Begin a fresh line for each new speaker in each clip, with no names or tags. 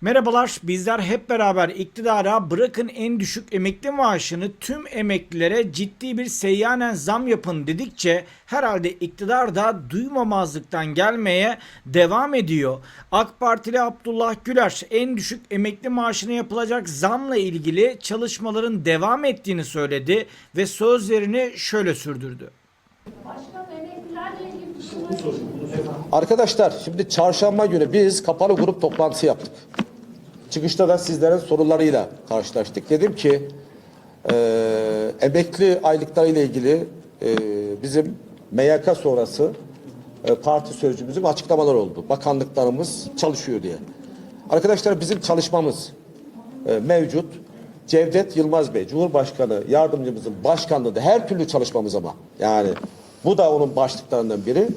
Merhabalar, bizler hep beraber iktidara bırakın en düşük emekli maaşını tüm emeklilere ciddi bir seyyanen zam yapın dedikçe herhalde iktidar da duymamazlıktan gelmeye devam ediyor. AK Partili Abdullah Güler en düşük emekli maaşına yapılacak zamla ilgili çalışmaların devam ettiğini söyledi ve sözlerini şöyle sürdürdü.
Arkadaşlar şimdi çarşamba günü biz kapalı grup toplantısı yaptık. Çıkışta da sizlerin sorularıyla karşılaştık. Dedim ki e, emekli aylıkları ile ilgili e, bizim MYK sonrası e, parti sözcümüzün açıklamalar oldu. Bakanlıklarımız çalışıyor diye. Arkadaşlar bizim çalışmamız e, mevcut. Cevdet Yılmaz Bey, Cumhurbaşkanı yardımcımızın başkanlığında her türlü çalışmamız ama yani bu da onun başlıklarından biri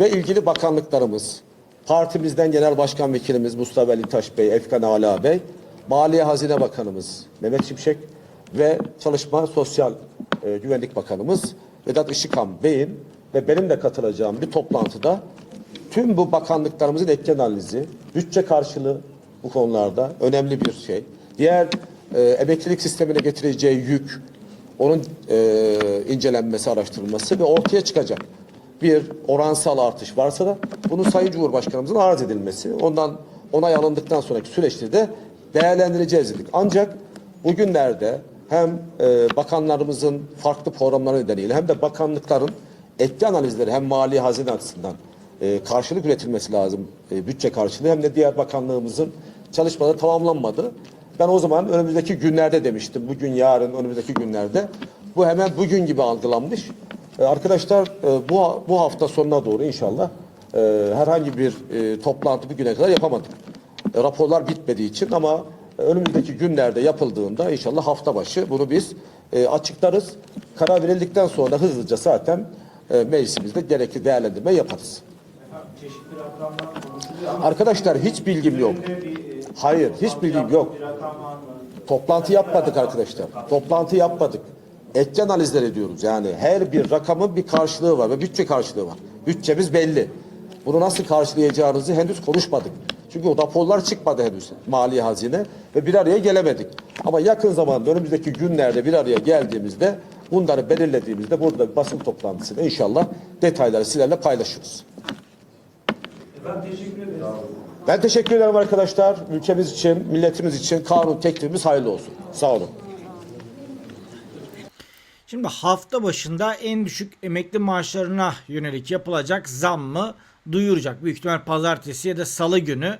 ve ilgili bakanlıklarımız, partimizden Genel Başkan Vekilimiz Mustafa Ali Taş Bey, Efkan Ala Bey, Maliye Hazine Bakanımız Mehmet Şimşek ve Çalışma Sosyal e, Güvenlik Bakanımız Vedat Işıkhan Bey'in ve benim de katılacağım bir toplantıda tüm bu bakanlıklarımızın etken analizi, bütçe karşılığı bu konularda önemli bir şey. Diğer e, emeklilik sistemine getireceği yük, onun e, incelenmesi, araştırılması ve ortaya çıkacak bir oransal artış varsa da bunun Sayın Cumhurbaşkanımızın arz edilmesi, ondan onay alındıktan sonraki süreçte de değerlendireceğiz dedik. Ancak bugünlerde hem e, bakanlarımızın farklı programları nedeniyle hem de bakanlıkların etki analizleri hem mali hazine açısından e, karşılık üretilmesi lazım e, bütçe karşılığı hem de diğer bakanlığımızın çalışmaları tamamlanmadı. Ben o zaman önümüzdeki günlerde demiştim. Bugün, yarın, önümüzdeki günlerde. Bu hemen bugün gibi algılanmış. E, arkadaşlar e, bu bu hafta sonuna doğru inşallah e, herhangi bir e, toplantı bugüne kadar yapamadık. Raporlar bitmediği için ama önümüzdeki günlerde yapıldığında inşallah hafta başı bunu biz açıklarız. Karar verildikten sonra hızlıca zaten e, meclisimizde gerekli değerlendirme yaparız. Arkadaşlar hiç bilgim yok. Hayır, hiç bilgim yok. Toplantı yapmadık arkadaşlar. Toplantı yapmadık. Etken analizler ediyoruz. Yani her bir rakamın bir karşılığı var ve bütçe karşılığı var. Bütçemiz belli. Bunu nasıl karşılayacağınızı henüz konuşmadık. Çünkü o raporlar çıkmadı henüz mali hazine ve bir araya gelemedik. Ama yakın zamanda önümüzdeki günlerde bir araya geldiğimizde bunları belirlediğimizde burada bir basın toplantısında inşallah detayları sizlerle paylaşırız.
Efendim teşekkür ederim.
Ben teşekkür ederim arkadaşlar. Ülkemiz için, milletimiz için kanun teklifimiz hayırlı olsun. Sağ olun.
Şimdi hafta başında en düşük emekli maaşlarına yönelik yapılacak zam mı duyuracak. Büyük ihtimal pazartesi ya da salı günü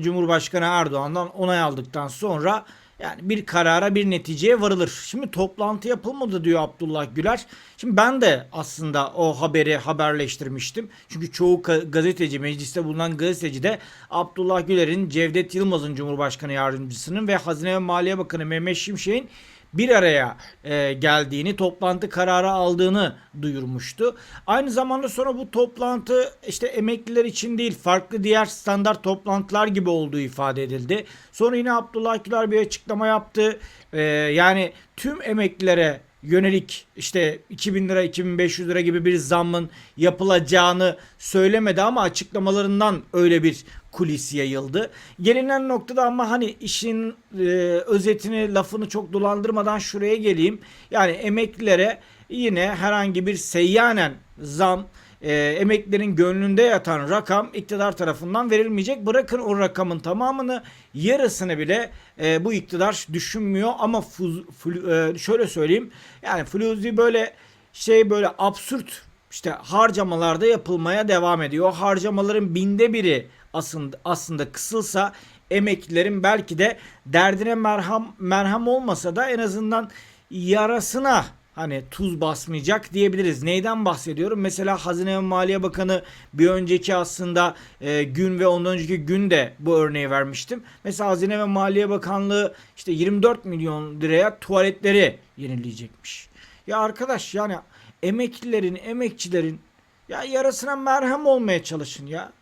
Cumhurbaşkanı Erdoğan'dan onay aldıktan sonra yani bir karara bir neticeye varılır. Şimdi toplantı yapılmadı diyor Abdullah Güler. Şimdi ben de aslında o haberi haberleştirmiştim. Çünkü çoğu gazeteci, mecliste bulunan gazeteci de Abdullah Güler'in, Cevdet Yılmaz'ın Cumhurbaşkanı Yardımcısının ve Hazine ve Maliye Bakanı Mehmet Şimşek'in bir araya e, geldiğini, toplantı kararı aldığını duyurmuştu. Aynı zamanda sonra bu toplantı işte emekliler için değil farklı diğer standart toplantılar gibi olduğu ifade edildi. Sonra yine Abdullah Güler bir açıklama yaptı. E, yani tüm emeklilere yönelik işte 2000 lira 2500 lira gibi bir zammın yapılacağını söylemedi ama açıklamalarından öyle bir kulis yayıldı. Gelinen noktada ama hani işin e, özetini lafını çok dolandırmadan şuraya geleyim. Yani emeklilere yine herhangi bir seyyanen zam e, emeklilerin gönlünde yatan rakam iktidar tarafından verilmeyecek. Bırakın o rakamın tamamını yarısını bile e, bu iktidar düşünmüyor ama fuz- flu- e, şöyle söyleyeyim yani Fluzi böyle şey böyle absürt işte harcamalarda yapılmaya devam ediyor. O harcamaların binde biri aslında, aslında kısılsa emeklilerin belki de derdine merham merham olmasa da en azından yarasına hani tuz basmayacak diyebiliriz. Neyden bahsediyorum? Mesela Hazine ve Maliye Bakanı bir önceki aslında e, gün ve ondan önceki gün de bu örneği vermiştim. Mesela Hazine ve Maliye Bakanlığı işte 24 milyon liraya tuvaletleri yenileyecekmiş. Ya arkadaş yani emeklilerin, emekçilerin ya yarasına merhem olmaya çalışın ya.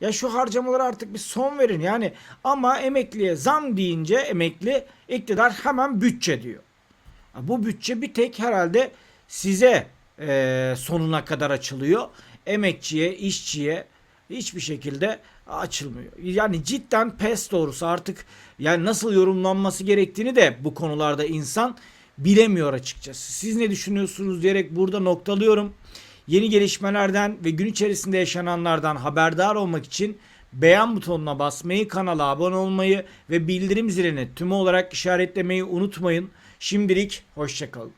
Ya şu harcamalara artık bir son verin yani. Ama emekliye zam deyince emekli iktidar hemen bütçe diyor. Bu bütçe bir tek herhalde size e, sonuna kadar açılıyor. Emekçiye, işçiye hiçbir şekilde açılmıyor. Yani cidden pes doğrusu artık yani nasıl yorumlanması gerektiğini de bu konularda insan bilemiyor açıkçası. Siz ne düşünüyorsunuz diyerek burada noktalıyorum. Yeni gelişmelerden ve gün içerisinde yaşananlardan haberdar olmak için beğen butonuna basmayı, kanala abone olmayı ve bildirim zilini tümü olarak işaretlemeyi unutmayın. Şimdilik hoşçakalın.